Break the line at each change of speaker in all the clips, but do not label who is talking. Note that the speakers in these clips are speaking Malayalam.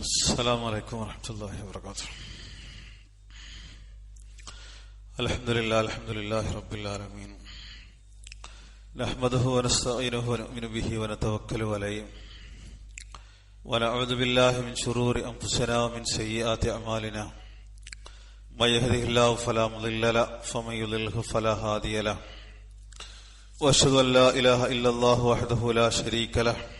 السلام عليكم ورحمة الله وبركاته الحمد لله الحمد لله رب العالمين نحمده ونستعينه ونؤمن به ونتوكل عليه ونعوذ بالله من شرور أنفسنا ومن سيئات أعمالنا من يهده الله فلا مضل له فمن يضلله فلا هادي له واشهد ان لا اله الا الله وحده لا شريك له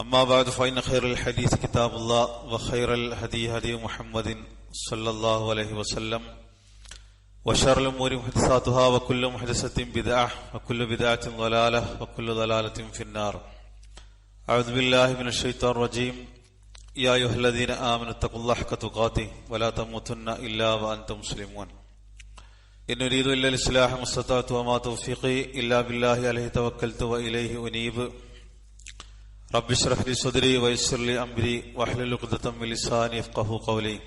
أما بعد فإن خير الحديث كتاب الله وخير الهدي هدي محمد صلى الله عليه وسلم. وشر الأمور محدثاتها وكل محدثة بدعة وكل بدعة ضلالة وكل ضلالة في النار. أعوذ بالله من الشيطان الرجيم. يا أيها الذين آمنوا اتقوا الله حق تقاته ولا تموتن إلا وأنتم مسلمون. إن أريد إلا الإصلاح ما استطعت وما توفيقي إلا بالله عليه توكلت وإليه أنيب. رب اشرح لي صدري ويسر لي أمري واحلل عقدة من لساني يفقهوا قولي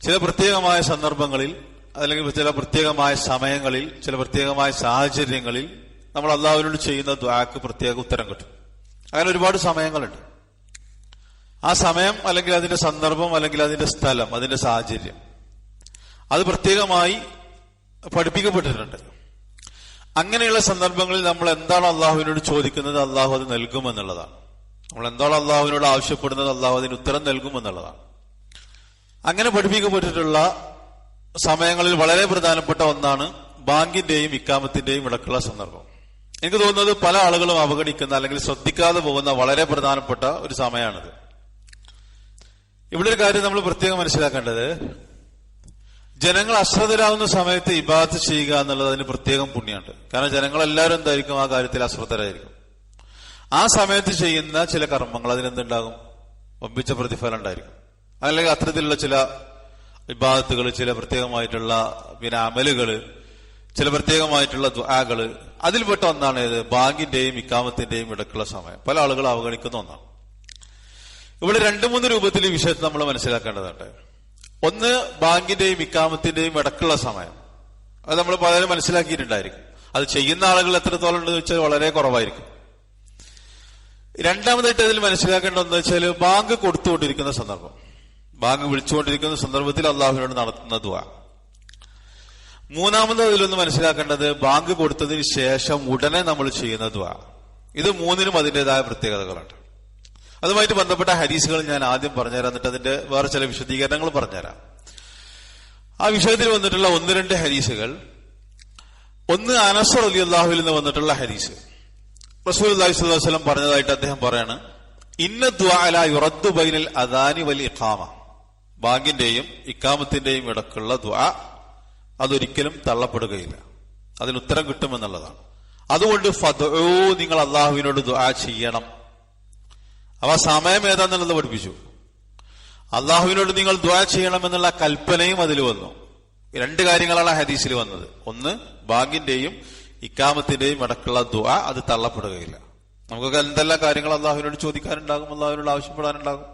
ചില പ്രത്യേകമായ സന്ദർഭങ്ങളിൽ അല്ലെങ്കിൽ ചില പ്രത്യേകമായ സമയങ്ങളിൽ ചില പ്രത്യേകമായ സാഹചര്യങ്ങളിൽ നമ്മൾ അള്ളാഹുവിനോട് ചെയ്യുന്ന ദ്വാക്ക് പ്രത്യേക ഉത്തരം കിട്ടും അങ്ങനെ ഒരുപാട് സമയങ്ങളുണ്ട് ആ സമയം അല്ലെങ്കിൽ അതിന്റെ സന്ദർഭം അല്ലെങ്കിൽ അതിന്റെ സ്ഥലം അതിന്റെ സാഹചര്യം അത് പ്രത്യേകമായി പഠിപ്പിക്കപ്പെട്ടിട്ടുണ്ട് അങ്ങനെയുള്ള സന്ദർഭങ്ങളിൽ നമ്മൾ എന്താണ് അള്ളാഹുവിനോട് ചോദിക്കുന്നത്? അള്ളാഹു അത് നൽകുമെന്നുള്ളതാണ്. നമ്മൾ എന്താണ് അള്ളാഹുവിനോട് ആവശ്യപ്പെടുന്നത്? അള്ളാഹു അതിന് ഉത്തരം നൽകുമെന്നുള്ളതാണ്. അങ്ങനെ പഠിപ്പിക്കപ്പെട്ടിട്ടുള്ള സമയങ്ങളിൽ വളരെ പ്രധാനപ്പെട്ട ഒന്നാണ് ബാങ്കിന്റെയും ഇക്കാമത്തിന്റെയും ഇടക്കുള്ള സന്ദർഭം. എനിക്ക് തോന്നുന്നത് പല ആളുകളും അവഗണിക്കുന്ന അല്ലെങ്കിൽ ശ്രദ്ധിക്കാതെ പോകുന്ന വളരെ പ്രധാനപ്പെട്ട ഒരു സമയമാണിത്. ഇവിടെ ഒരു കാര്യം നമ്മൾ പ്രത്യേകം മനസ്സിലാക്കേണ്ടത്. ജനങ്ങൾ അശ്രദ്ധരാകുന്ന സമയത്ത് ഇബാദത്ത് ചെയ്യുക എന്നുള്ളത് അതിന് പ്രത്യേകം പുണ്യമുണ്ട്. കാരണം ജനങ്ങളെല്ലാവരും എന്തായിരിക്കും ആ കാര്യത്തിൽ അശ്രദ്ധരായിരിക്കും. ആ സമയത്ത് ചെയ്യുന്ന ചില കർമ്മങ്ങൾ അതിനെന്തുണ്ടാകും? ഒമ്പിച്ച പ്രതിഫലം ഉണ്ടായിരിക്കും. അല്ലെങ്കിൽ അത്തരത്തിലുള്ള ചില വിഭാഗത്തുകൾ ചില പ്രത്യേകമായിട്ടുള്ള പിന്നെ അമലുകൾ ചില പ്രത്യേകമായിട്ടുള്ള ദ്വാകൾ അതിൽപ്പെട്ട ഒന്നാണ് ഏത്? ബാങ്കിന്റെയും ഇക്കാമത്തിന്റെയും ഇടക്കുള്ള സമയം. പല ആളുകൾ അവഗണിക്കുന്ന ഒന്നാണ്. ഇവിടെ രണ്ടു മൂന്ന് രൂപത്തിൽ ഈ വിഷയത്തെ നമ്മൾ മനസ്സിലാക്കേണ്ടതുണ്ട്. ഒന്ന് ബാങ്കിന്റെയും ഇക്കാമത്തിന്റെയും ഇടക്കുള്ള സമയം. അത് നമ്മൾ പലരും മനസ്സിലാക്കിയിട്ടുണ്ടായിരിക്കും. അത് ചെയ്യുന്ന ആളുകൾ എത്രത്തോളം ഉണ്ടെന്ന് വെച്ചാൽ വളരെ കുറവായിരിക്കും. രണ്ടാമതായിട്ട് അതിൽ മനസ്സിലാക്കേണ്ട എന്താ വെച്ചാൽ ബാങ്ക് കൊടുത്തുകൊണ്ടിരിക്കുന്ന സന്ദർഭം. ബാങ്ക് വിളിച്ചുകൊണ്ടിരിക്കുന്ന സന്ദർഭത്തിൽ അള്ളാഹുവിനോട് നടത്തുന്ന ദുവാ മൂന്നാമത് അതിലൊന്ന് മനസ്സിലാക്കേണ്ടത് ബാങ്ക് കൊടുത്തതിന് ശേഷം ഉടനെ നമ്മൾ ചെയ്യുന്ന ദുവാ ഇത് മൂന്നിനും അതിന്റെതായ പ്രത്യേകതകളുണ്ട് അതുമായിട്ട് ബന്ധപ്പെട്ട ഹരീസുകൾ ഞാൻ ആദ്യം പറഞ്ഞുതരാം. എന്നിട്ട് അതിന്റെ വേറെ ചില വിശദീകരണങ്ങൾ പറഞ്ഞുതരാം. ആ വിഷയത്തിൽ വന്നിട്ടുള്ള ഒന്ന് രണ്ട് ഹരീസുകൾ ഒന്ന് അനസർ അലി അള്ളാഹുവിൽ നിന്ന് വന്നിട്ടുള്ള ഹരീസ് റസൂൽ അള്ളാഹി സ്വലം പറഞ്ഞതായിട്ട് അദ്ദേഹം പറയാണ് ഇന്ന ദ്വാല യുറദ്ദു ബൈനൽ അദാനി വൽ ഇഖാമ. ബാങ്കിന്റെയും ഇക്കാമത്തിന്റെയും ഇടക്കുള്ള ദ്വാ അതൊരിക്കലും തള്ളപ്പെടുകയില്ല. അതിന് ഉത്തരം കിട്ടുമെന്നുള്ളതാണ്. അതുകൊണ്ട് ഫതോ നിങ്ങൾ അള്ളാഹുവിനോട് ദ്വാ ചെയ്യണം. അവ സമയം ഏതാന്നുള്ളത് പഠിപ്പിച്ചു. അള്ളാഹുവിനോട് നിങ്ങൾ ദ്വാ ചെയ്യണമെന്നുള്ള കൽപ്പനയും അതിൽ വന്നു. രണ്ട് കാര്യങ്ങളാണ് ഹദീസിൽ വന്നത്. ഒന്ന് ബാങ്കിന്റെയും ഇക്കാമത്തിന്റെയും അടക്കുള്ള ദ്വാ അത് തള്ളപ്പെടുകയില്ല. നമുക്കൊക്കെ എന്തെല്ലാം കാര്യങ്ങൾ അള്ളാഹുവിനോട് ചോദിക്കാനുണ്ടാകും അള്ളാഹുവിനോട് ആവശ്യപ്പെടാനുണ്ടാകും.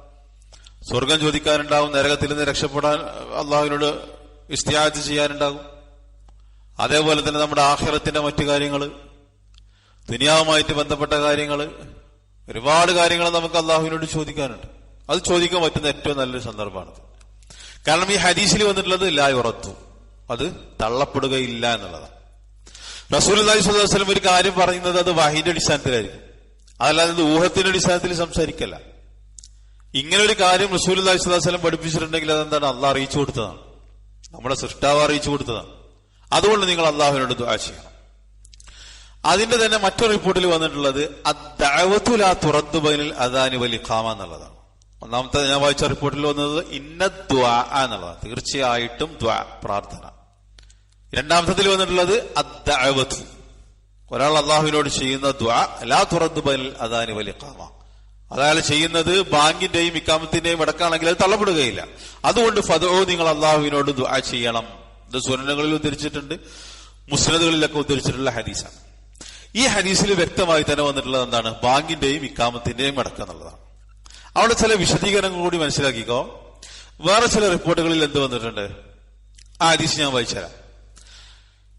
സ്വർഗം ചോദിക്കാനുണ്ടാകും നരകത്തിൽ നിന്ന് രക്ഷപ്പെടാൻ അള്ളാഹുവിനോട് ഇസ്തിയാജ് ചെയ്യാനുണ്ടാകും. അതേപോലെ തന്നെ നമ്മുടെ ആഹ്റത്തിന്റെ മറ്റു കാര്യങ്ങൾ ദുനിയാവുമായിട്ട് ബന്ധപ്പെട്ട കാര്യങ്ങൾ ഒരുപാട് കാര്യങ്ങൾ നമുക്ക് അള്ളാഹുവിനോട് ചോദിക്കാനുണ്ട്. അത് ചോദിക്കാൻ പറ്റുന്ന ഏറ്റവും നല്ലൊരു സന്ദർഭമാണത് കാരണം ഈ ഹദീസിൽ വന്നിട്ടുള്ളത് ലായ് ഉറത്തു അത് തള്ളപ്പെടുകയില്ല എന്നുള്ളതാണ്. റസൂൽ അള്ളാഹി സ്വലം ഒരു കാര്യം പറയുന്നത് അത് വഹിന്റെ അടിസ്ഥാനത്തിലായിരിക്കും. അതല്ലാതെ ഊഹത്തിന്റെ അടിസ്ഥാനത്തിൽ സംസാരിക്കല്ല. ഇങ്ങനെ ഒരു കാര്യം റസൂൽ അള്ളാഹി സ്വലം പഠിപ്പിച്ചിട്ടുണ്ടെങ്കിൽ അതെന്താണ്? അള്ളാഹ് അറിയിച്ചു കൊടുത്തതാണ്. നമ്മുടെ സൃഷ്ടാവ് അറിയിച്ചു കൊടുത്തതാണ്. അതുകൊണ്ട് നിങ്ങൾ അള്ളാഹുവിനോട് ദുആ ചെയ്യണം. അതിന്റെ തന്നെ മറ്റൊരു റിപ്പോർട്ടിൽ വന്നിട്ടുള്ളത് അദ്ദഅവത്തുലാ തുറദ്ദു ബൈനൽ അദാനി വലി ഖാമ എന്നുള്ളതാണ്. ഒന്നാമത്തെ ഞാൻ വായിച്ച റിപ്പോർട്ടിൽ വന്നത് ഇന്ന ദ്വാ എന്നുള്ളതാണ്. തീർച്ചയായിട്ടും ദ്വാ പ്രാർത്ഥന. രണ്ടാമത്തതിൽ വന്നിട്ടുള്ളത് അദ്ദഅവത്ത് ഒരാൾ അള്ളാഹുവിനോട് ചെയ്യുന്ന ദ്വാ ലാ തുറദ്ദു ബൈനൽ അദാനി വലി ഖാമ അതായത് ചെയ്യുന്നത് ബാങ്കിന്റെയും ഇക്കാമത്തിന്റെയും ഇടക്കാണെങ്കിൽ അത് തള്ളപ്പെടുകയില്ല. അതുകൊണ്ട് ഫതോ നിങ്ങൾ അള്ളാഹുവിനോട് ദ്വാ ചെയ്യണം. ഇത് സുനനകളിൽ ഉദ്ധരിച്ചിട്ടുണ്ട് മുസ്ലിദുകളിലൊക്കെ ഉദ്ധരിച്ചിട്ടുള്ള ഹദീസാണ്. ഈ ഹദീസിൽ വ്യക്തമായി തന്നെ വന്നിട്ടുള്ളത് എന്താണ്? ബാങ്കിന്റെയും ഇക്കാമത്തിന്റെയും അടക്കം എന്നുള്ളതാണ്. അവിടെ ചില വിശദീകരണങ്ങൾ കൂടി മനസ്സിലാക്കിക്കോ. വേറെ ചില റിപ്പോർട്ടുകളിൽ എന്ത് വന്നിട്ടുണ്ട്? ആ ഹദീസ് ഞാൻ വായിച്ചുതരാം.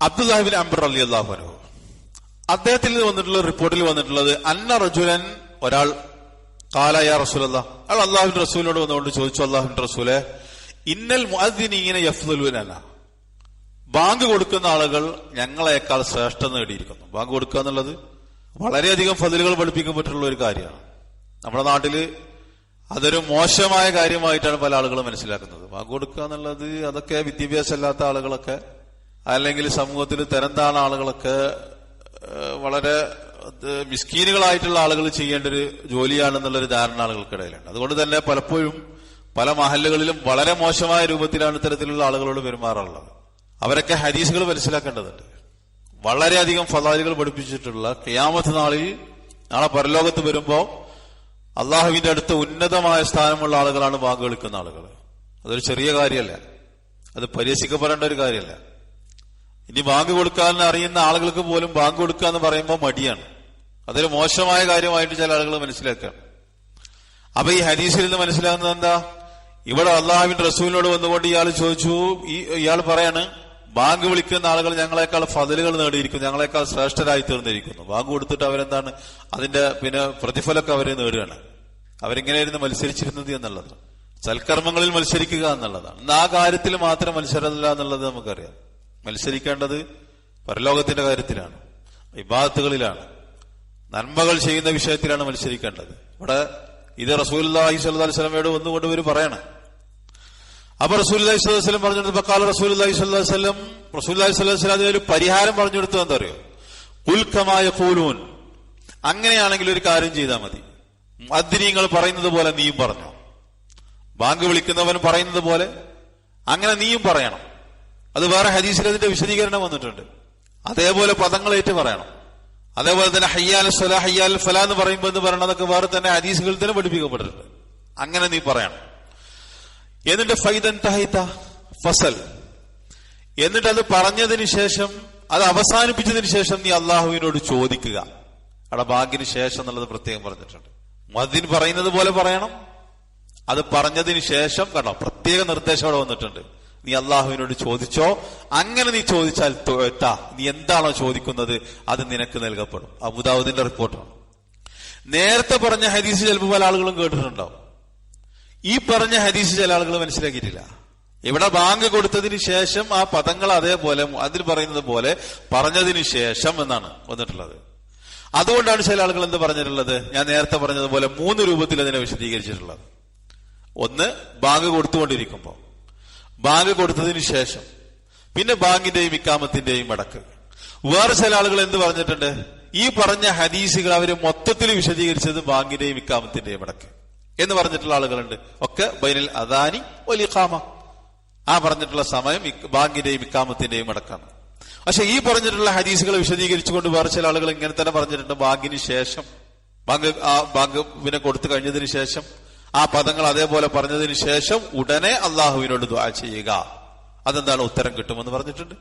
അബ്ദുല്ലാഹിബിൻ അംബർ അലി അള്ളാഹുനു അദ്ദേഹത്തിൽ വന്നിട്ടുള്ള റിപ്പോർട്ടിൽ വന്നിട്ടുള്ളത് അന്ന റജുലൻ ഒരാൾ കാലയ റസൂലല്ല അയാൾ അള്ളാഹുവിന്റെ റസൂലിനോട് വന്നുകൊണ്ട് ചോദിച്ചു അള്ളാഹുവിന്റെ റസൂലെ ഇന്നൽ മുഅദ്ദിനീന യഫ്ദലുന ബാങ്ക് കൊടുക്കുന്ന ആളുകൾ ഞങ്ങളെക്കാൾ ശ്രേഷ്ഠ നേടിയിരിക്കുന്നു. ബാങ്ക് കൊടുക്കുക എന്നുള്ളത് വളരെയധികം ഫതിലുകൾ പഠിപ്പിക്കപ്പെട്ടിട്ടുള്ള ഒരു കാര്യമാണ്. നമ്മുടെ നാട്ടിൽ അതൊരു മോശമായ കാര്യമായിട്ടാണ് പല ആളുകളും മനസ്സിലാക്കുന്നത്. ബാങ്ക് കൊടുക്കുക എന്നുള്ളത് അതൊക്കെ വിദ്യാഭ്യാസം ഇല്ലാത്ത ആളുകളൊക്കെ അല്ലെങ്കിൽ സമൂഹത്തിൽ തരംതാണ ആളുകളൊക്കെ വളരെ മിസ്കീനുകളായിട്ടുള്ള ആളുകൾ ചെയ്യേണ്ട ഒരു ജോലിയാണെന്നുള്ളൊരു ധാരണ ആളുകൾക്കിടയിലുണ്ട്. അതുകൊണ്ട് തന്നെ പലപ്പോഴും പല മഹല്ലുകളിലും വളരെ മോശമായ രൂപത്തിലാണ് ഇത്തരത്തിലുള്ള ആളുകളോട് പെരുമാറാറുള്ളത്. അവരൊക്കെ ഹദീസുകൾ മനസ്സിലാക്കേണ്ടതുണ്ട്. വളരെയധികം ഫലാലുകൾ പഠിപ്പിച്ചിട്ടുള്ള ക്യാമത്ത് നാളിൽ നാളെ പരലോകത്ത് വരുമ്പോ അള്ളാഹുവിന്റെ അടുത്ത് ഉന്നതമായ സ്ഥാനമുള്ള ആളുകളാണ് ബാങ്ക് വിളിക്കുന്ന ആളുകൾ അതൊരു ചെറിയ കാര്യമല്ല. അത് പരിഹസിക്കപ്പെടേണ്ട ഒരു കാര്യമല്ല. ഇനി ബാങ്ക് കൊടുക്കാൻ അറിയുന്ന ആളുകൾക്ക് പോലും ബാങ്ക് കൊടുക്കുക എന്ന് പറയുമ്പോൾ മടിയാണ്. അതൊരു മോശമായ കാര്യമായിട്ട് ചില ആളുകൾ മനസ്സിലാക്കുകയാണ് അപ്പൊ ഈ ഹദീസിൽ നിന്ന് മനസ്സിലാകുന്നത് എന്താ? ഇവിടെ അള്ളാഹുവിന്റെ റസൂലിനോട് വന്നുകൊണ്ട് ഇയാൾ ചോദിച്ചു ഈ ഇയാൾ പറയാണ് ബാങ്ക് വിളിക്കുന്ന ആളുകൾ ഞങ്ങളെക്കാൾ ഫതിലുകൾ നേടിയിരിക്കുന്നു ഞങ്ങളെക്കാൾ ശ്രേഷ്ഠരായി തീർന്നിരിക്കുന്നു. ബാങ്ക് കൊടുത്തിട്ട് അവരെന്താണ്? അതിന്റെ പിന്നെ പ്രതിഫലമൊക്കെ അവരെ നേടുകയാണ്. അവരിങ്ങനെയായിരുന്നു മത്സരിച്ചിരുന്നത് എന്നുള്ളത്. സൽക്കർമ്മങ്ങളിൽ മത്സരിക്കുക എന്നുള്ളതാണ്. ഇന്ന് ആ കാര്യത്തിൽ മാത്രം മത്സരമില്ല എന്നുള്ളത് നമുക്കറിയാം. മത്സരിക്കേണ്ടത് പരലോകത്തിന്റെ കാര്യത്തിലാണ് വിഭാഗത്തുകളിലാണ് നന്മകൾ ചെയ്യുന്ന വിഷയത്തിലാണ് മത്സരിക്കേണ്ടത്. ഇവിടെ ഇത് റസൂൽ അലൈഹി സ്വലമയോട് ഒന്നുകൊണ്ട് ഇവർ പറയണം. അപ്പൊ അലൈഹി സ്വലം പറഞ്ഞു ബക്കാല റസൂൽ അലൈഹി സ്വലം റസൂൽ അലൈഹി സ്വലം അതിനൊരു പരിഹാരം പറഞ്ഞു എന്താ പറയുക ഉൽക്കമായ കൂലൂൻ അങ്ങനെയാണെങ്കിൽ ഒരു കാര്യം ചെയ്താൽ മതി. അദ്രീങ്ങൾ പറയുന്നത് പോലെ നീയും പറഞ്ഞു? ബാങ്ക് വിളിക്കുന്നവൻ പറയുന്നത് പോലെ അങ്ങനെ നീയും പറയണം. അത് വേറെ ഹദീസിൽ അതിന്റെ വിശദീകരണം വന്നിട്ടുണ്ട്. അതേപോലെ പദങ്ങൾ ഏറ്റു പറയണം. അതേപോലെ തന്നെ ഹയ്യാൽ സ്വല ഹയ്യാൽ ഫല എന്ന് പറയുമ്പോൾ എന്ന് പറയണം അതൊക്കെ വേറെ തന്നെ ഹദീസുകളിൽ തന്നെ പഠിപ്പിക്കപ്പെട്ടിട്ടുണ്ട്. അങ്ങനെ നീ പറയണം. എന്നിട്ട് ഫൈദൻ തഹൈത്ത ഫസൽ. എന്നിട്ട് അത് പറഞ്ഞതിന് ശേഷം അത് അവസാനിപ്പിച്ചതിന് ശേഷം നീ അള്ളാഹുവിനോട് ചോദിക്കുക. അവിടെ ബാങ്കിന് ശേഷം എന്നുള്ളത് പ്രത്യേകം പറഞ്ഞിട്ടുണ്ട്. മദിൻ പറയുന്നത് പോലെ പറയണം. അത് പറഞ്ഞതിന് ശേഷം കണ്ടോ പ്രത്യേക നിർദ്ദേശം അവിടെ വന്നിട്ടുണ്ട്. നീ അള്ളാഹുവിനോട് ചോദിച്ചോ? അങ്ങനെ നീ ചോദിച്ചാൽ തോറ്റാ നീ എന്താണോ ചോദിക്കുന്നത് അത് നിനക്ക് നൽകപ്പെടും. അബുദാവുദിന്റെ റിപ്പോർട്ടാണ്. നേരത്തെ പറഞ്ഞ ഹദീസ് ചിലപ്പോൾ പല ആളുകളും കേട്ടിട്ടുണ്ടാവും. ഈ പറഞ്ഞ ഹദീസ് ചില ആളുകൾ മനസ്സിലാക്കിയിട്ടില്ല. ഇവിടെ ബാങ്ക് കൊടുത്തതിന് ശേഷം ആ പദങ്ങൾ അതേപോലെ അതിൽ പറയുന്നത് പോലെ പറഞ്ഞതിന് ശേഷം എന്നാണ് വന്നിട്ടുള്ളത്. അതുകൊണ്ടാണ് ചില ആളുകൾ എന്ത് പറഞ്ഞിട്ടുള്ളത്? ഞാൻ നേരത്തെ പറഞ്ഞതുപോലെ മൂന്ന് രൂപത്തിൽ അതിനെ വിശദീകരിച്ചിട്ടുള്ളത്. ഒന്ന് ബാങ്ക് കൊടുത്തുകൊണ്ടിരിക്കുമ്പോൾ. ബാങ്ക് കൊടുത്തതിന് ശേഷം. പിന്നെ ബാങ്കിന്റെയും ഇക്കാമത്തിന്റെയും അടക്ക്. വേറെ ചില ആളുകൾ എന്ത് പറഞ്ഞിട്ടുണ്ട്? ഈ പറഞ്ഞ ഹദീസുകൾ അവർ മൊത്തത്തിൽ വിശദീകരിച്ചത് ബാങ്കിന്റെയും ഇക്കാമത്തിന്റെയും അടക്ക്. എന്ന് പറഞ്ഞിട്ടുള്ള ആളുകളുണ്ട്. ഒക്കെ ബൈനൽ അദാനി വലിയ കാമ ആ പറഞ്ഞിട്ടുള്ള സമയം ബാങ്കിന്റെയും ഇക്കാമത്തിന്റെയും അടക്കാണ്. പക്ഷെ ഈ പറഞ്ഞിട്ടുള്ള ഹദീസുകൾ വിശദീകരിച്ചുകൊണ്ട് വേറെ ചില ആളുകൾ ഇങ്ങനെ തന്നെ പറഞ്ഞിട്ടുണ്ട്. ബാങ്കിന് ശേഷം ബാങ്ക് ആ ബാങ്ക് പിന്നെ കൊടുത്തു കഴിഞ്ഞതിന് ശേഷം ആ പദങ്ങൾ അതേപോലെ പറഞ്ഞതിന് ശേഷം ഉടനെ അള്ളാഹുവിനോട് ദുആ ചെയ്യുക. അതെന്താണ് ഉത്തരം കിട്ടുമെന്ന് പറഞ്ഞിട്ടുണ്ട്.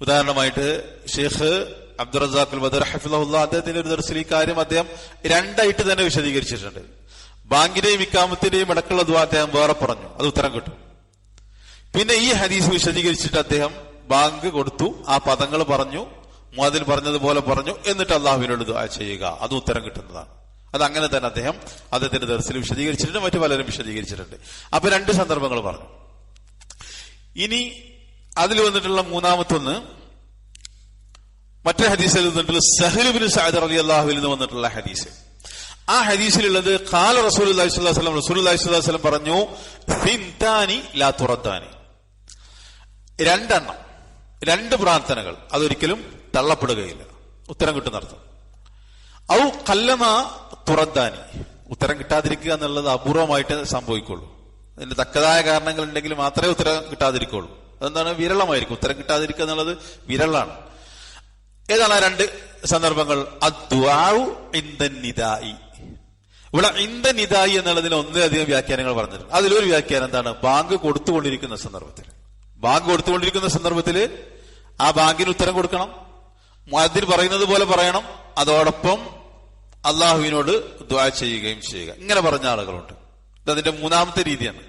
ഉദാഹരണമായിട്ട് ഷെയ്ഖ് അബ്ദുറസാഖുൽ ബദർ ഹഫിള്ള അദ്ദേഹത്തിന്റെ ഒരു ദർശനം ഈ കാര്യം അദ്ദേഹം രണ്ടായിട്ട് തന്നെ വിശദീകരിച്ചിട്ടുണ്ട്. ബാങ്കിന്റെയും ഇക്കാമത്തിന്റെയും ഇടക്കുള്ള ദുആ അദ്ദേഹം വേറെ പറഞ്ഞു. അത് ഉത്തരം കിട്ടും. പിന്നെ ഈ ഹദീസ് വിശദീകരിച്ചിട്ട് അദ്ദേഹം ബാങ്ക് കൊടുത്തു. ആ പദങ്ങൾ പറഞ്ഞു. മുതിൽ പറഞ്ഞതുപോലെ പറഞ്ഞു. എന്നിട്ട് അള്ളാഹുവിനോട് ദുആ ചെയ്യുക. അത് ഉത്തരം കിട്ടുന്നതാണ്. അത് അങ്ങനെ തന്നെ അദ്ദേഹം അദ്ദേഹത്തിന്റെ ദർശനം വിശദീകരിച്ചിട്ടുണ്ട്. മറ്റു പലരും വിശദീകരിച്ചിട്ടുണ്ട്. അപ്പൊ രണ്ട് സന്ദർഭങ്ങൾ പറഞ്ഞു. ഇനി അതിൽ വന്നിട്ടുള്ള മൂന്നാമത്തൊന്ന് മറ്റേ ഹദീസിൽ വന്നിട്ടുള്ള സഹലുബിൻ സഅദ് അലി അള്ളാഹുവിൽ നിന്ന് വന്നിട്ടുള്ള ഹദീസ്. ആ ഹദീസിലുള്ളത് കാല റസൂൽ അലൈഹിസ്ലാം റസൂൽ അലൈഹിസ്ലാം പറഞ്ഞു സിന്താനി ലാ തുറത്താനി രണ്ടെണ്ണം രണ്ട് പ്രാർത്ഥനകൾ അതൊരിക്കലും തള്ളപ്പെടുകയില്ല. ഉത്തരം കിട്ടുന്നർത്ഥം. ഔ കല്ലമ തുറത്താനി ഉത്തരം കിട്ടാതിരിക്കുക എന്നുള്ളത് അപൂർവമായിട്ട് സംഭവിക്കുള്ളൂ. അതിന് തക്കതായ കാരണങ്ങൾ ഉണ്ടെങ്കിൽ മാത്രമേ ഉത്തരം കിട്ടാതിരിക്കുള്ളൂ. അതെന്താണ്? വിരളമായിരിക്കും. ഉത്തരം കിട്ടാതിരിക്കുക എന്നുള്ളത് വിരളാണ്. ഏതാണ് ആ രണ്ട് സന്ദർഭങ്ങൾ? അദ്വാ ഇന്ദൻ നിദാഇ ഇവിടെ ഇന്ത നിതായി എന്നുള്ളതിന് ഒന്നിലധികം വ്യാഖ്യാനങ്ങൾ പറഞ്ഞിട്ടുണ്ട്. അതിലൊരു വ്യാഖ്യാനം എന്താണ്? ബാങ്ക് കൊടുത്തുകൊണ്ടിരിക്കുന്ന സന്ദർഭത്തിൽ. ബാങ്ക് കൊടുത്തുകൊണ്ടിരിക്കുന്ന സന്ദർഭത്തിൽ ആ ബാങ്കിന് ഉത്തരം കൊടുക്കണം. അതിൽ പറയുന്നത് പോലെ പറയണം. അതോടൊപ്പം അള്ളാഹുവിനോട് ദ്വാ ചെയ്യുകയും ചെയ്യുക. ഇങ്ങനെ പറഞ്ഞ ആളുകളുണ്ട്. ഇത് അതിന്റെ മൂന്നാമത്തെ രീതിയാണ്.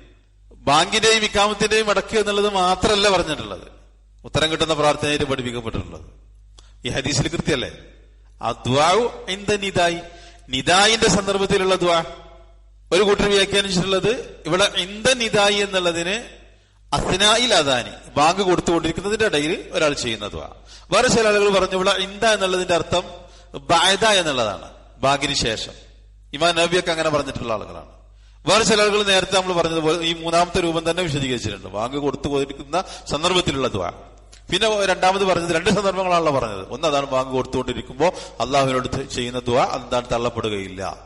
ബാങ്കിന്റെയും ഇക്കാമത്തിന്റെയും ഇടയ്ക്ക് എന്നുള്ളത് മാത്രമല്ല പറഞ്ഞിട്ടുള്ളത്. ഉത്തരം കിട്ടുന്ന പ്രാർത്ഥനയായിട്ട് പഠിപ്പിക്കപ്പെട്ടിട്ടുള്ളത്. ഈ ഹദീസിൽ കൃത്യമല്ലേ ആ ദ്വാവ് എന്ത നിതായി നിതായിന്റെ സന്ദർഭത്തിലുള്ള ദ്വാ. ഒരു കൂട്ടർ വ്യാഖ്യാനിച്ചിട്ടുള്ളത് ഇവിടെ ഇന്ത നിതായി എന്നുള്ളതിന് അസ്നായിൽ അദാനി ബാങ്ക് കൊടുത്തുകൊണ്ടിരിക്കുന്നതിന്റെ ഇടയിൽ ഒരാൾ ചെയ്യുന്ന ദ്വാ. വേറെ ചില ആളുകൾ പറഞ്ഞു ഇവിടെ ഇന്ത എന്നുള്ളതിന്റെ അർത്ഥം ബായത എന്നുള്ളതാണ് ബാങ്കിന് ശേഷം. ഇമാൻ നബിയൊക്കെ അങ്ങനെ പറഞ്ഞിട്ടുള്ള ആളുകളാണ്. വേറെ ചില ആളുകൾ നേരത്തെ നമ്മൾ പറഞ്ഞതുപോലെ ഈ മൂന്നാമത്തെ രൂപം തന്നെ വിശദീകരിച്ചിട്ടുണ്ട്. ബാങ്ക് കൊടുത്തു പോയിരിക്കുന്ന സന്ദർഭത്തിലുള്ള ദ്വാ. പിന്നെ രണ്ടാമത് പറഞ്ഞത് രണ്ട് സന്ദർഭങ്ങളാണല്ലോ പറഞ്ഞത്. ഒന്ന് അതാണ് ബാങ്ക് കൊടുത്തുകൊണ്ടിരിക്കുമ്പോൾ അള്ളാഹുവിനോട് ചെയ്യുന്ന ദുവാ അതെന്താണ് തള്ളപ്പെടുകയില്ല.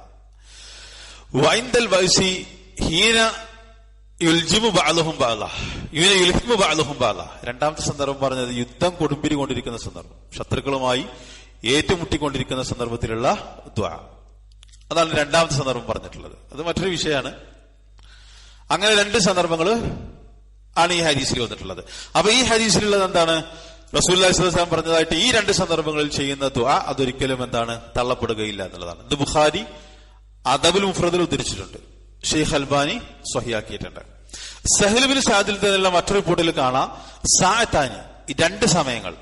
വൈന്തൽ വയസി ഹീന രണ്ടാമത്തെ സന്ദർഭം പറഞ്ഞത് യുദ്ധം കൊടുമ്പിരി കൊണ്ടിരിക്കുന്ന സന്ദർഭം. ശത്രുക്കളുമായി ഏറ്റുമുട്ടിക്കൊണ്ടിരിക്കുന്ന സന്ദർഭത്തിലുള്ള ദ്വാ അതാണ് രണ്ടാമത്തെ സന്ദർഭം പറഞ്ഞിട്ടുള്ളത്. അത് മറ്റൊരു വിഷയമാണ്. അങ്ങനെ രണ്ട് സന്ദർഭങ്ങൾ ആണ് ഈ ഹരീസിൽ വന്നിട്ടുള്ളത്. അപ്പൊ ഈ ഹരീസിലുള്ളത് എന്താണ്? റസൂല്ലാസ്ലാം പറഞ്ഞതായിട്ട് ഈ രണ്ട് സന്ദർഭങ്ങളിൽ ചെയ്യുന്ന ദുആ അതൊരിക്കലും എന്താണ്? തള്ളപ്പെടുകയില്ല എന്നുള്ളതാണ്. ഇത് ബുഖാരി അദബുൽ മുഫ്രദിൽ ഉദ്ധരിച്ചിട്ടുണ്ട്. ഷെയ്ഖ് അൽബാനി സ്വഹിയാക്കിയിട്ടുണ്ട് സഹലുബിൻ സാദിൽ നിന്നുള്ള മറ്റൊരു റിപ്പോർട്ടിൽ കാണാം. ഈ രണ്ട് സമയങ്ങൾ.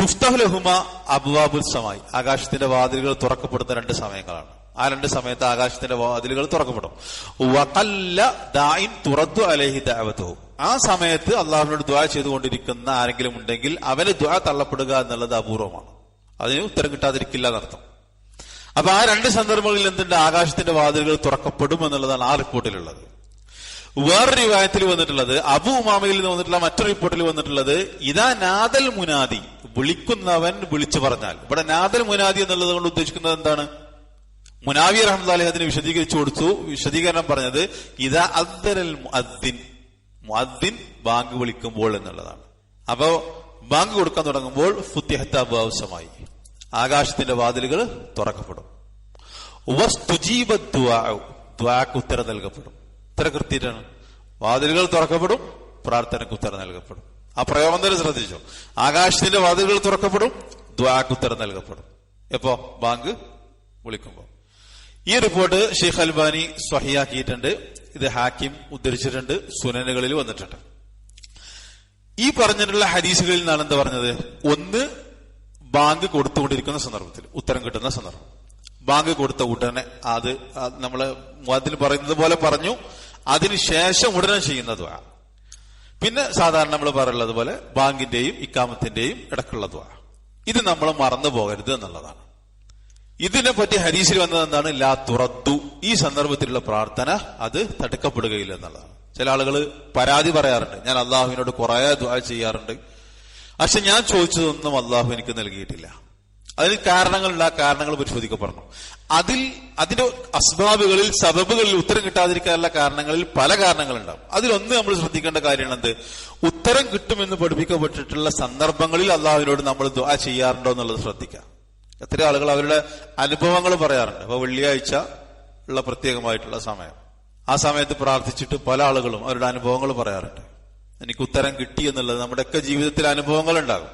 തുഫ്തഹുലഹുമ അബുവാബുൽ സമായി. ആകാശത്തിന്റെ വാതിലുകൾ തുറക്കപ്പെടുന്ന രണ്ട് സമയങ്ങളാണ്. ആ രണ്ട് സമയത്ത് ആകാശത്തിന്റെ വാതിലുകൾ തുറക്കപ്പെടും. വകല്ല ദായിൻ തുറത്തു അലഹി ദാവത്തവും ആ സമയത്ത് അള്ളാഹുവിനോട് ദ്വാ ചെയ്തുകൊണ്ടിരിക്കുന്ന ആരെങ്കിലും ഉണ്ടെങ്കിൽ അവന് ദ്വാ തള്ളപ്പെടുക എന്നുള്ളത് അപൂർവമാണ്. അതിന് ഉത്തരം കിട്ടാതിരിക്കില്ല എന്നർത്ഥം. അപ്പൊ ആ രണ്ട് സന്ദർഭങ്ങളിൽ എന്തുണ്ട്? ആകാശത്തിന്റെ വാതിലുകൾ തുറക്കപ്പെടും എന്നുള്ളതാണ് ആ റിപ്പോർട്ടിലുള്ളത്. വേറൊരു വിവാഹത്തിൽ വന്നിട്ടുള്ളത് അബു ഉമാമയിൽ നിന്ന് വന്നിട്ടുള്ള മറ്റൊരു റിപ്പോർട്ടിൽ വന്നിട്ടുള്ളത് ഇതാ നാദൽ മുനാദി. വിളിക്കുന്നവൻ വിളിച്ചു പറഞ്ഞാൽ. ഇവിടെ നാദൽ മുനാദി എന്നുള്ളത് കൊണ്ട് ഉദ്ദേശിക്കുന്നത് എന്താണ്? മുനാവി റഹ്മദ് അതിനെ വിശദീകരിച്ചു കൊടുത്തു. വിശദീകരണം പറഞ്ഞത് ഇതാ അദ്ദരൽ മുഅദ്ദിൻ. മുഅദ്ദിൻ ബാങ്ക് വിളിക്കുമ്പോൾ എന്നുള്ളതാണ്. അപ്പോ ബാങ്ക് കൊടുക്കാൻ തുടങ്ങുമ്പോൾ ഫുത്തിഹത്ത ആകാശത്തിന്റെ വാതിലുകൾ തുറക്കപ്പെടും. ദ്വാക്ക് ഉത്തരം നൽകപ്പെടും. ഇത്ര കൃത്യമാണ് വാതിലുകൾ തുറക്കപ്പെടും പ്രാർത്ഥനക്ക് ഉത്തരം നൽകപ്പെടും. ആ പ്രയോഗം തന്നെ ശ്രദ്ധിച്ചു? ആകാശത്തിന്റെ വാതിലുകൾ തുറക്കപ്പെടും ദ്വാക്ക് ഉത്തരം നൽകപ്പെടും. എപ്പോ? ബാങ്ക് വിളിക്കുമ്പോ. ഈ റിപ്പോർട്ട് ഷെയ്ഖ് അൽബാനി സ്വഹിയാക്കിയിട്ടുണ്ട് ഇത് ഹാക്കിം ഉദ്ധരിച്ചിട്ടുണ്ട്. സുനനുകളിൽ വന്നിട്ടുണ്ട്. ഈ പറഞ്ഞിട്ടുള്ള ഹദീസുകളിൽ നിന്നാണ് എന്താ പറഞ്ഞത്? ഒന്ന് ബാങ്ക് കൊടുത്തുകൊണ്ടിരിക്കുന്ന സന്ദർഭത്തിൽ ഉത്തരം കിട്ടുന്ന സന്ദർഭം. ബാങ്ക് കൊടുത്ത ഉടനെ അത് നമ്മൾ അതിൽ പറയുന്നത് പോലെ പറഞ്ഞു. അതിനുശേഷം ഉടനെ ചെയ്യുന്നതുവാ പിന്നെ സാധാരണ നമ്മൾ പറയുള്ളത് പോലെ ബാങ്കിന്റെയും ഇക്കാമത്തിന്റെയും ഇടക്കുള്ളതുവാ ഇത് നമ്മൾ മറന്നു പോകരുത് എന്നുള്ളതാണ്. ഇതിനെ പറ്റി ഹരീസിൽ വന്നത് എന്താണ് ലാ തുറത്തു ഈ സന്ദർഭത്തിലുള്ള പ്രാർത്ഥന അത് തടുക്കപ്പെടുകയില്ല എന്നുള്ളതാണ്. ചില ആളുകൾ പരാതി പറയാറുണ്ട്. ഞാൻ അള്ളാഹുവിനോട് കുറെ ദ്വാ ചെയ്യാറുണ്ട്. പക്ഷെ ഞാൻ ചോദിച്ചതൊന്നും അള്ളാഹു എനിക്ക് നൽകിയിട്ടില്ല. അതിന് കാരണങ്ങളുണ്ട്. ആ കാരണങ്ങൾ പരിശോധിക്കപ്പെടണം. അതിൽ അതിന്റെ അസ്ബാബുകളിൽ സബബുകളിൽ ഉത്തരം കിട്ടാതിരിക്കാനുള്ള കാരണങ്ങളിൽ പല കാരണങ്ങളുണ്ടാവും. അതിലൊന്ന് നമ്മൾ ശ്രദ്ധിക്കേണ്ട കാര്യമാണ് എന്ത് ഉത്തരം കിട്ടുമെന്ന് പഠിപ്പിക്കപ്പെട്ടിട്ടുള്ള സന്ദർഭങ്ങളിൽ അള്ളാഹുവിനോട് നമ്മൾ ദ്വാ ചെയ്യാറുണ്ടോ എന്നുള്ളത് ശ്രദ്ധിക്കാം എത്ര ആളുകൾ അവരുടെ അനുഭവങ്ങൾ പറയാറുണ്ട്. അപ്പൊ വെള്ളിയാഴ്ച ഉള്ള പ്രത്യേകമായിട്ടുള്ള സമയം. ആ സമയത്ത് പ്രാർത്ഥിച്ചിട്ട് പല ആളുകളും അവരുടെ അനുഭവങ്ങൾ പറയാറുണ്ട്. എനിക്ക് ഉത്തരം കിട്ടി എന്നുള്ളത് നമ്മുടെയൊക്കെ ജീവിതത്തിൽ അനുഭവങ്ങൾ ഉണ്ടാകും.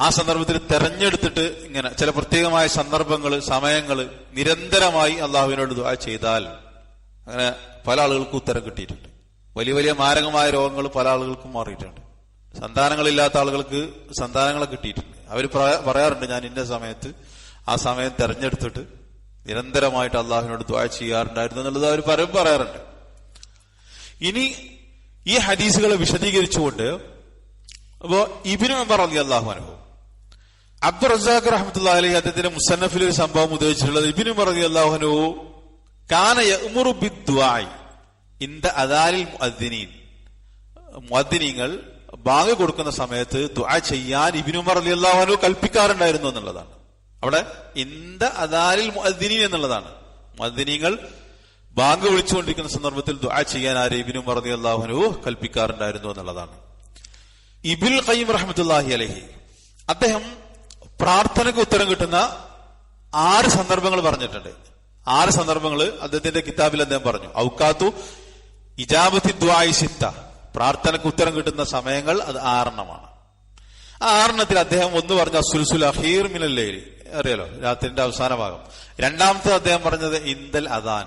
ആ സന്ദർഭത്തിൽ തെരഞ്ഞെടുത്തിട്ട് ഇങ്ങനെ ചില പ്രത്യേകമായ സന്ദർഭങ്ങൾ സമയങ്ങൾ നിരന്തരമായി അള്ളാഹുവിനോട് ദുആ ചെയ്താൽ അങ്ങനെ പല ആളുകൾക്കും ഉത്തരം കിട്ടിയിട്ടുണ്ട്. വലിയ വലിയ മാരകമായ രോഗങ്ങൾ പല ആളുകൾക്കും മാറിയിട്ടുണ്ട്. സന്താനങ്ങളില്ലാത്ത ആളുകൾക്ക് സന്താനങ്ങളെ കിട്ടിയിട്ടുണ്ട് അവർ പറയാറുണ്ട് ഞാൻ ഇന്ന സമയത്ത് ആ സമയം തെരഞ്ഞെടുത്തിട്ട് നിരന്തരമായിട്ട് അള്ളാഹുവിനോട് ദ്വാ ചെയ്യാറുണ്ടായിരുന്നു എന്നുള്ളത് അവർ പലരും പറയാറുണ്ട്. ഇനി ഈ ഹദീസുകളെ വിശദീകരിച്ചുകൊണ്ട് അപ്പോ ഇബിനു മെമ്പർ അലി അള്ളാഹു അനുഭവം അബ്ദുൾ റസാഖ് റഹമത്തുള്ള അലി അദ്ദേഹത്തിന്റെ മുസന്നഫിൽ ഒരു സംഭവം ഉദ്ദേശിച്ചിട്ടുള്ളത് ഇബിനു അലി അള്ളാഹുനു കാന ഇന്ത അദാലിൽ മുഅദ്ദിനീൻ. മുഅദ്ദിനീങ്ങൾ ബാങ്ക് കൊടുക്കുന്ന സമയത്ത് ദുആ ചെയ്യാൻ ഇബിനുമർ അലി അള്ളാഹുനു കൽപ്പിക്കാറുണ്ടായിരുന്നു എന്നുള്ളതാണ്. അവിടെ ഇന്ത അദാലിൽ മുഅദ്ദിനി എന്നുള്ളതാണ്. മദിനികൾ ബാങ്ക് വിളിച്ചുകൊണ്ടിരിക്കുന്ന സന്ദർഭത്തിൽ ദുആ ചെയ്യാൻ ആര് ഇബിനുമർ അലി അള്ളാഹുനു കൽപ്പിക്കാറുണ്ടായിരുന്നു എന്നുള്ളതാണ്. ഇബിൽ ഖയ്യം റഹ്മത്തുല്ലാഹി അലഹി അദ്ദേഹം പ്രാർത്ഥനയ്ക്ക് ഉത്തരം കിട്ടുന്ന ആറ് സന്ദർഭങ്ങൾ പറഞ്ഞിട്ടുണ്ട്. ആറ് സന്ദർഭങ്ങൾ അദ്ദേഹത്തിന്റെ കിതാബിൽ അദ്ദേഹം പറഞ്ഞു. ഔക്കാത്തു ഇജാബത്തി ദ്വായി സിത്ത. പ്രാർത്ഥനയ്ക്ക് ഉത്തരം കിട്ടുന്ന സമയങ്ങൾ അത് ആറെണ്ണമാണ്. ആ ആറെണ്ണത്തിൽ അദ്ദേഹം ഒന്ന് പറഞ്ഞ സുൽസുൽ അഹീർ മിനല്ലേരി അറിയാലോ? രാത്രിന്റെ അവസാന ഭാഗം. രണ്ടാമത്തെ അദ്ദേഹം പറഞ്ഞത് ഇന്ദൽ അദാൻ.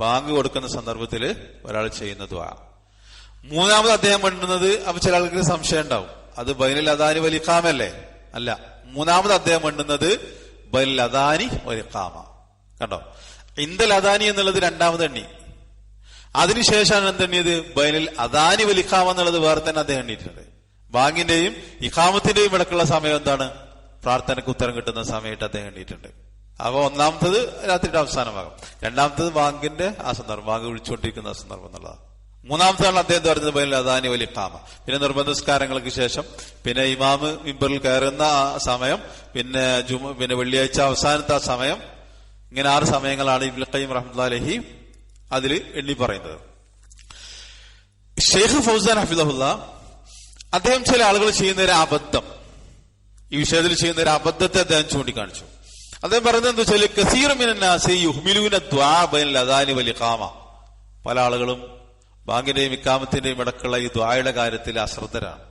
വാങ്ങി കൊടുക്കുന്ന സന്ദർഭത്തിൽ ഒരാൾ ചെയ്യുന്ന ദ്വാ. മൂന്നാമത് അദ്ദേഹം പണ്ടുന്നത് അപ്പൊ ചില ആൾക്ക് സംശയം ഉണ്ടാവും. അത് ബൈനൽ അദാനി വലിക്കാമല്ലേ അല്ല. മൂന്നാമത് അദ്ദേഹം പണ്ടുന്നത് ബൈനൽ അദാനി വലിക്കാമ കണ്ടോ? ഇന്ദൽ അദാനി എന്നുള്ളത് രണ്ടാമത് എണ്ണി. അതിനുശേഷമാണ് എന്തെണ്ണിയത് ബൈനിൽ അദാനി വലിക്കാമ എന്നുള്ളത് വേറെ തന്നെ അദ്ദേഹം എണ്ണിയിട്ടുണ്ട്. ബാങ്കിന്റെയും ഇഖാമത്തിന്റെയും ഇടക്കുള്ള സമയം എന്താണ്? പ്രാർത്ഥനയ്ക്ക് ഉത്തരം കിട്ടുന്ന സമയത്ത് അദ്ദേഹം എണ്ണിയിട്ടുണ്ട്. അപ്പൊ ഒന്നാമത്തത് രാത്രിയുടെ അവസാന ഭാഗം രണ്ടാമത്തത് ബാങ്കിന്റെ ആ സന്ദർഭം ബാങ്ക് വിളിച്ചുകൊണ്ടിരിക്കുന്ന സന്ദർഭം എന്നുള്ളതാണ്. മൂന്നാമത്താണ് അദ്ദേഹം പറഞ്ഞത്? ബൈനിൽ അദാനി വലി ഖാമ പിന്നെ നിർബന്ധസ്കാരങ്ങൾക്ക് ശേഷം പിന്നെ ഇമാമ് മിമ്പറിൽ കയറുന്ന ആ സമയം പിന്നെ ജുമ പിന്നെ വെള്ളിയാഴ്ച അവസാനത്തെ ആ സമയം. ഇങ്ങനെ ആറ് സമയങ്ങളാണ് ഇബ്ലഖയും അലൈഹി അതിൽ എണ്ണി പറയുന്നത്. ഷെയ്ഖ് ഫൗസാൻ ഹഫിദഹുല്ല അദ്ദേഹം ചില ആളുകൾ ചെയ്യുന്ന ഒരു അബദ്ധം. ഈ വിഷയത്തിൽ ചെയ്യുന്ന ഒരു അബദ്ധത്തെ അദ്ദേഹം ചൂണ്ടിക്കാണിച്ചു. അദ്ദേഹം പറയുന്നത് എന്താ വെച്ചാൽ കസീറമിനാസി യുഹ്മിലൂന ദ്വാ ബൈനൽ അദാനി വലി കാമ പല ആളുകളും ബാങ്കിന്റെയും ഇക്കാമത്തിന്റെയും ഇടക്കുള്ള ഈ ദ്വായുടെ കാര്യത്തിൽ അശ്രദ്ധരാണ്.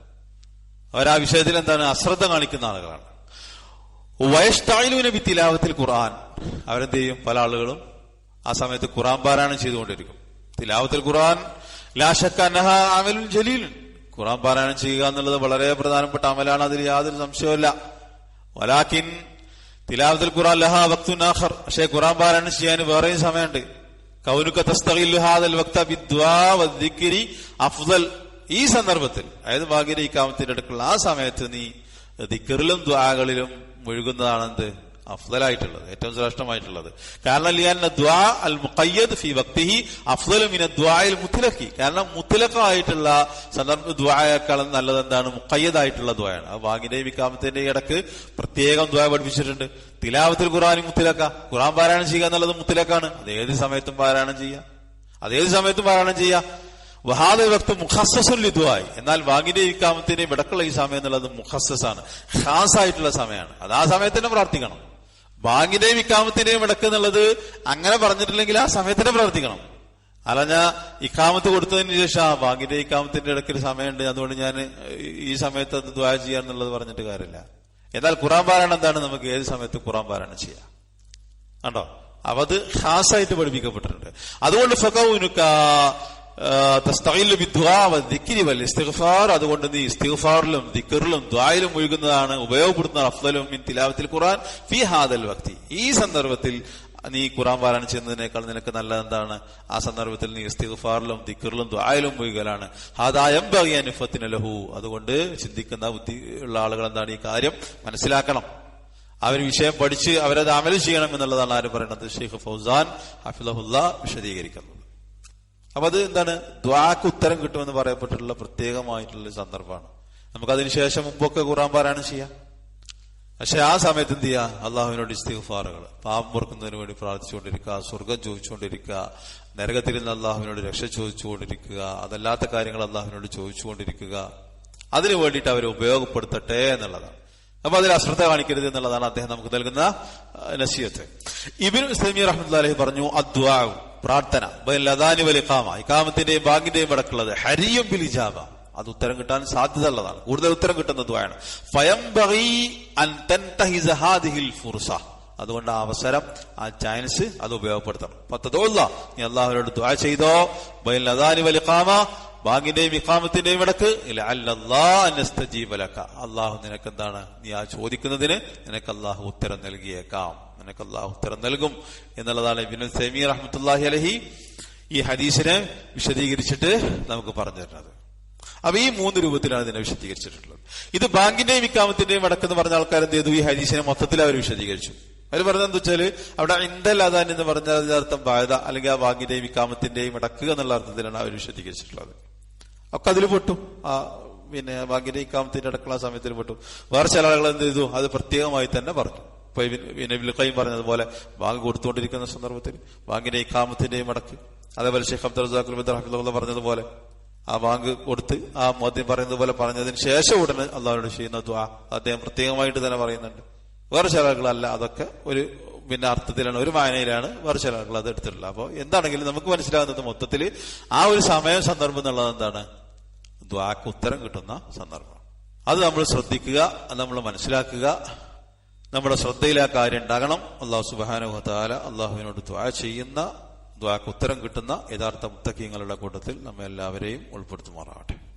അവർ ആ വിഷയത്തിൽ എന്താണ്? അശ്രദ്ധ കാണിക്കുന്ന ആളുകളാണ്. വയസ്തായിലൂന തിലാവത്തിൽ ഖുർആൻ. അവരെന്ത് ചെയ്യും? പല ആളുകളും ആ സമയത്ത് ഖുറാൻ പാരായണം ചെയ്തുകൊണ്ടിരിക്കും. തിലാവത്തിൽ ഖുർആൻ ലാഷക്കനഹ അമലുൽ ജലീൽ. ഖുറാൻ പാരായണം ചെയ്യുക എന്നുള്ളത് വളരെ പ്രധാനപ്പെട്ട അമലാണ് അതിൽ യാതൊരു സംശയവുമില്ല. വലാക്കിൻ തിലാവത്തിൽ ഖുറാൻ ലഹ വക്തുനാഖർ പക്ഷേ ഖുറാൻ പാരായണം ചെയ്യാൻ വേറെയും സമയമുണ്ട്. അഫ്ദൽ. ഈ സന്ദർഭത്തിൽ അതായത് ഭാഗ്യര ഈ കാമത്തിന്റെ അടുക്കുള്ള ആ സമയത്ത് നീ ദിക്കറിലും ദ്വാകളിലും മുഴുകുന്നതാണ് എന്ത് അഫ്ദലായിട്ടുള്ളത് ഏറ്റവും ശ്രേഷ്ഠമായിട്ടുള്ളത്. കാരണം ലിയാൻ ദ്വാ അൽ മുഖയ്യദ് ഫി വക്തിഹി അഫ്ദൽ മിന ദ്വായിൽ മുത്തലക്കി കാരണം മുത്തിലക്കായിട്ടുള്ള സന്ദർഭ ദ്വായേക്കാളും നല്ലത് എന്താണ് മുഖയ്യദായിട്ടുള്ള ദ്വായാണ്. ആ വാങ്ങിന്റെയും വിക്കാമത്തിന്റെയും ഇടയ്ക്ക് പ്രത്യേകം ദ്വായ പഠിപ്പിച്ചിട്ടുണ്ട്. തിലാവത്തിൽ ഖുറാനും മുത്തലക്ക ഖുറാൻ പാരായണം ചെയ്യുക എന്നുള്ളത് മുത്തലക്കാണ് അത് ഏത് സമയത്തും പാരായണം ചെയ്യുക. അത് ഏത് സമയത്തും പാരായണം ചെയ്യുക. വഹാദ വക്ത് മുഖസ്സസുല്ലിതുവായി എന്നാൽ വാങ്ങിന്റെ ഇക്കാമത്തിന്റെയും ഇടക്കുള്ള ഈ സമയം എന്നുള്ളത് മുഖസ്സസാണ്. ഖാസ് ആയിട്ടുള്ള സമയമാണ്. അത് ആ സമയത്ത് തന്നെ പ്രാർത്ഥിക്കണം. ബാങ്കിന്റെയും ഇക്കാമത്തിന്റെയും വിളക്ക് എന്നുള്ളത് അങ്ങനെ പറഞ്ഞിട്ടില്ലെങ്കിൽ ആ സമയത്ത് പ്രവർത്തിക്കണം. അല്ല ഞാൻ ഇക്കാമത്ത് കൊടുത്തതിന് ശേഷം ആ ബാങ്കിന്റെ ഇക്കാമത്തിന്റെ ഇടയ്ക്ക് ഒരു സമയമുണ്ട്. അതുകൊണ്ട് ഞാൻ ഈ സമയത്ത് അത് ദ്വാര ചെയ്യാന്നുള്ളത് പറഞ്ഞിട്ട് കാര്യമില്ല. എന്നാൽ ഖുറാൻ പാരായണം എന്താണ്? നമുക്ക് ഏത് സമയത്ത് ഖുറാൻ പാരായണം ചെയ്യാം? കണ്ടോ? അപ്പൊ അത് ഖാസായിട്ട് പഠിപ്പിക്കപ്പെട്ടിട്ടുണ്ട്. അതുകൊണ്ട് ഫക്കൗനുക്ക അതുകൊണ്ട് നീ ഇസ്തിഗ്ഫാറിലും ദിക്കറിലും ദ്വായിലും ഒഴുകുന്നതാണ് ഉപയോഗപ്പെടുന്ന അഫ്ദലും മിൻ തിലാവത്തിൽ ഖുറാൻ ഫി ഹാദൽ വക്തി ഈ സന്ദർഭത്തിൽ നീ ഖുറാൻ പാരായണം ചെയ്യുന്നതിനേക്കാൾ നിനക്ക് നല്ലത് എന്താണ്? ആ സന്ദർഭത്തിൽ നീ ഇസ്തിഗ്ഫാറിലും ദിക്കറിലും ദ്വായിലും ഒഴുകലാണ്. ഹാദായം ബഹിയനുഫത്തിന് ലഹു. അതുകൊണ്ട് ചിന്തിക്കുന്ന ബുദ്ധി ഉള്ള ആളുകൾ എന്താണ് ഈ കാര്യം? മനസ്സിലാക്കണം. അവർ വിഷയം പഠിച്ച് അവരത് അമൽ ചെയ്യണം എന്നുള്ളതാണ് ആരും പറയുന്നത്? ഷെയ്ഖ് ഫൗസാൻ ഹഫിലഹുല്ല വിശദീകരിക്കുന്നത്. അപ്പൊ അത് എന്താണ്? ദ്വാക്ക് ഉത്തരം കിട്ടുമെന്ന് പറയപ്പെട്ടിട്ടുള്ള പ്രത്യേകമായിട്ടുള്ള സന്ദർഭമാണ്. നമുക്ക് അതിനുശേഷം മുമ്പൊക്കെ ഖുറാൻ പാരായണം ചെയ്യാം. പക്ഷെ ആ സമയത്ത് എന്ത് ചെയ്യുക അള്ളാഹുവിനോട് ഇസ്തിഫാറുകൾ പാപം പൊറുക്കുന്നതിന് വേണ്ടി പ്രാർത്ഥിച്ചുകൊണ്ടിരിക്കുക സ്വർഗം ചോദിച്ചുകൊണ്ടിരിക്കുക നരകത്തിൽ നിന്ന് അള്ളാഹുവിനോട് രക്ഷ ചോദിച്ചുകൊണ്ടിരിക്കുക അതല്ലാത്ത കാര്യങ്ങൾ അള്ളാഹുവിനോട് ചോദിച്ചുകൊണ്ടിരിക്കുക. അതിനു വേണ്ടിയിട്ട് അവരെ ഉപയോഗപ്പെടുത്തട്ടെ എന്നുള്ളതാണ്. അപ്പൊ അതിൽ അശ്രദ്ധ കാണിക്കരുത് എന്നുള്ളതാണ് അദ്ദേഹം നമുക്ക് നൽകുന്ന നസീയത്ത് ഇബിൻ റഹ്മത്തുള്ളാഹി അലൈഹി പറഞ്ഞു അദ്വാവ് പ്രാർത്ഥന. ഇക്കാമത്തിന്റെയും ബാങ്കിന്റെയും അടക്കുള്ളത് ഹരിയും ബിലിജാബ അത് ഉത്തരം കിട്ടാൻ സാധ്യത ഉള്ളതാണ് കൂടുതൽ ഉത്തരം കിട്ടുന്ന ദ്വായാണ് ഫുർസ. അതുകൊണ്ട് ആ അവസരം ആ ചാൻസ് അത് ഉപയോഗപ്പെടുത്തണം. പത്തതോല്ല നീ അള്ളാഹുവിനോട് ദ്വാ ചെയ്തോ. ബൈൽ അദാനി വലി കാമ ബാങ്കിന്റെയും ഇക്കാമത്തിന്റെയും ഇടയ്ക്ക് അല്ലാഹുലക്ക അള്ളാഹു നിനക്ക് എന്താണ് നീ ആ ചോദിക്കുന്നതിന്? നിനക്ക് അള്ളാഹു ഉത്തരം നൽകിയേക്കാം. നിനക്ക് അള്ളാഹു ഉത്തരം നൽകും എന്നുള്ളതാണ് ബിനു സെമി റഹ്മത്തുല്ലാഹി അലഹി ഈ ഹദീസിനെ വിശദീകരിച്ചിട്ട് നമുക്ക് പറഞ്ഞു തരുന്നത്. അപ്പൊ ഈ മൂന്ന് രൂപത്തിലാണ് ഇതിനെ വിശദീകരിച്ചിട്ടുള്ളത്. ഇത് ബാങ്കിന്റെയും ഇക്കാമത്തിന്റെയും വടക്കെന്ന് പറഞ്ഞ ആൾക്കാർ എന്ത് ചെയ്തു? ഈ ഹദീസിനെ മൊത്തത്തിൽ അവർ വിശദീകരിച്ചു. അവർ എന്താ വെച്ചാൽ അവിടെ ഇന്ദൽ അദാൻ എന്ന് പറഞ്ഞ അർത്ഥം ബാധ അല്ലെങ്കിൽ ആ ബാങ്കിന്റെയും ഇക്കാമത്തിന്റെയും ഇടക്കുക എന്നുള്ള അർത്ഥത്തിലാണ് അവർ വിശദീകരിച്ചിട്ടുള്ളത്. ഒക്കെ അതിൽ പെട്ടു. ആ പിന്നെ ബാങ്കിന്റെ ഇക്കാമത്തിന്റെ ഇടക്കുള്ള സമയത്തിൽ പെട്ടു. വേറെ ചില ആളുകൾ എന്ത് ചെയ്തു? അത് പ്രത്യേകമായി തന്നെ പറഞ്ഞു. ഇപ്പൊ പറഞ്ഞതുപോലെ ബാങ്ക് കൊടുത്തുകൊണ്ടിരിക്കുന്ന സന്ദർഭത്തിൽ ബാങ്കിന്റെ ഇക്കാമത്തിന്റെയും മടക്ക്. അതേപോലെ ഷെയ്ഖ് അബ്ദുൽ റസാഖുൽ റഹ്മുള്ള പറഞ്ഞതുപോലെ ആ ബാങ്ക് കൊടുത്ത് ആ മോദ്യം പറയുന്നതുപോലെ പറഞ്ഞതിന് ശേഷം ഉടനെ അള്ളാഹുനോട് ചെയ്യുന്ന ദ്വാ അദ്ദേഹം പ്രത്യേകമായിട്ട് തന്നെ പറയുന്നുണ്ട്. വേറെ ചിലകളല്ല അതൊക്കെ ഒരു പിന്നെ അർത്ഥത്തിലാണ് ഒരു വായനയിലാണ് വേറെ ചിലകൾ അത് എടുത്തിട്ടുള്ളത്. അപ്പോൾ എന്താണെങ്കിലും നമുക്ക് മനസ്സിലാകുന്നത് മൊത്തത്തിൽ ആ ഒരു സമയം സന്ദർഭം എന്നുള്ളത് എന്താണ്? ദ്വാക്ക് ഉത്തരം കിട്ടുന്ന സന്ദർഭം. അത് നമ്മൾ ശ്രദ്ധിക്കുക അത് നമ്മൾ മനസ്സിലാക്കുക നമ്മുടെ ശ്രദ്ധയിൽ ആ കാര്യം ഉണ്ടാകണം. അള്ളാഹു സുബാനുഹത്താല അള്ളാഹുവിനോട് ദ്വാ ചെയ്യുന്ന ദ്വാക്ക് ഉത്തരം കിട്ടുന്ന യഥാർത്ഥ മുത്തക്കീങ്ങളുടെ കൂട്ടത്തിൽ നമ്മെ എല്ലാവരെയും ഉൾപ്പെടുത്തുമാറാവട്ടെ